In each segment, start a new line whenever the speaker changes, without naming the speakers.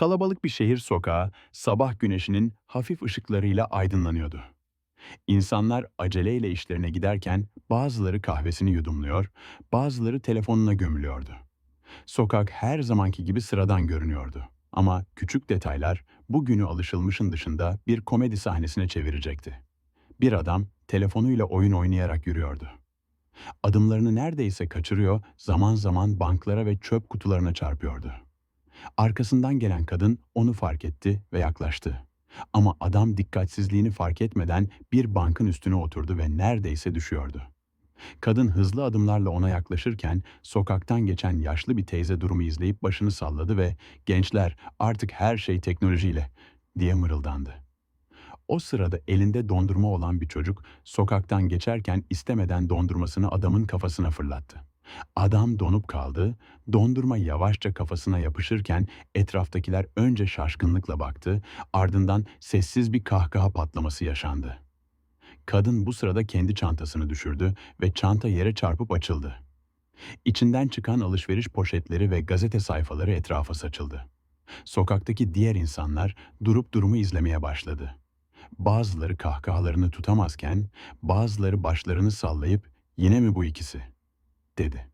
Kalabalık bir şehir sokağı sabah güneşinin hafif ışıklarıyla aydınlanıyordu. İnsanlar aceleyle işlerine giderken bazıları kahvesini yudumluyor, bazıları telefonuna gömülüyordu. Sokak her zamanki gibi sıradan görünüyordu. Ama küçük detaylar bu günü alışılmışın dışında bir komedi sahnesine çevirecekti. Bir adam telefonuyla oyun oynayarak yürüyordu. Adımlarını neredeyse kaçırıyor, zaman zaman banklara ve çöp kutularına çarpıyordu. Arkasından gelen kadın onu fark etti ve yaklaştı. Ama adam dikkatsizliğini fark etmeden bir bankın üstüne oturdu ve neredeyse düşüyordu. Kadın hızlı adımlarla ona yaklaşırken sokaktan geçen yaşlı bir teyze durumu izleyip başını salladı ve "Gençler, artık her şey teknolojiyle." diye mırıldandı. O sırada elinde dondurma olan bir çocuk sokaktan geçerken istemeden dondurmasını adamın kafasına fırlattı. Adam donup kaldı, dondurma yavaşça kafasına yapışırken etraftakiler önce şaşkınlıkla baktı, ardından sessiz bir kahkaha patlaması yaşandı. Kadın bu sırada kendi çantasını düşürdü ve çanta yere çarpıp açıldı. İçinden çıkan alışveriş poşetleri ve gazete sayfaları etrafa saçıldı. Sokaktaki diğer insanlar durup durumu izlemeye başladı. Bazıları kahkahalarını tutamazken, bazıları başlarını sallayıp "Yine mi bu ikisi?" Dedi.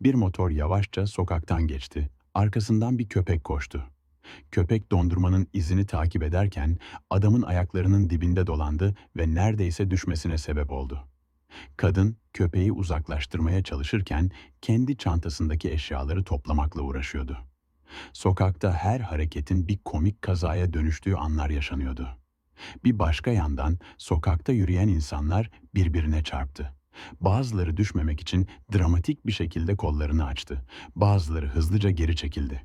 Bir motor yavaşça sokaktan geçti. Arkasından bir köpek koştu. Köpek dondurmanın izini takip ederken adamın ayaklarının dibinde dolandı ve neredeyse düşmesine sebep oldu. Kadın köpeği uzaklaştırmaya çalışırken kendi çantasındaki eşyaları toplamakla uğraşıyordu. Sokakta her hareketin bir komik kazaya dönüştüğü anlar yaşanıyordu. Bir başka yandan sokakta yürüyen insanlar birbirine çarptı. Bazıları düşmemek için dramatik bir şekilde kollarını açtı. Bazıları hızlıca geri çekildi.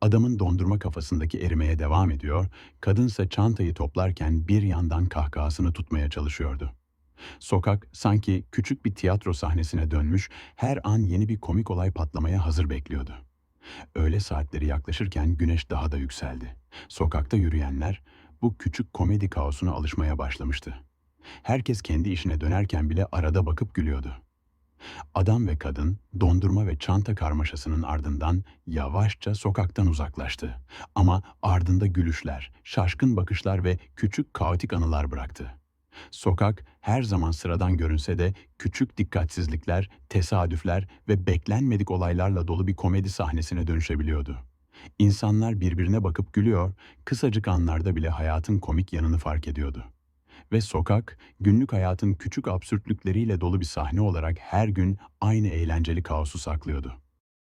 Adamın dondurma kafasındaki erimeye devam ediyor, kadınsa çantayı toplarken bir yandan kahkahasını tutmaya çalışıyordu. Sokak sanki küçük bir tiyatro sahnesine dönmüş, her an yeni bir komik olay patlamaya hazır bekliyordu. Öğle saatleri yaklaşırken güneş daha da yükseldi. Sokakta yürüyenler bu küçük komedi kaosuna alışmaya başlamıştı. Herkes kendi işine dönerken bile arada bakıp gülüyordu. Adam ve kadın dondurma ve çanta karmaşasının ardından yavaşça sokaktan uzaklaştı. Ama ardında gülüşler, şaşkın bakışlar ve küçük kaotik anılar bıraktı. Sokak her zaman sıradan görünse de küçük dikkatsizlikler, tesadüfler ve beklenmedik olaylarla dolu bir komedi sahnesine dönüşebiliyordu. İnsanlar birbirine bakıp gülüyor, kısacık anlarda bile hayatın komik yanını fark ediyordu. Ve sokak, günlük hayatın küçük absürtlükleriyle dolu bir sahne olarak her gün aynı eğlenceli kaosu saklıyordu.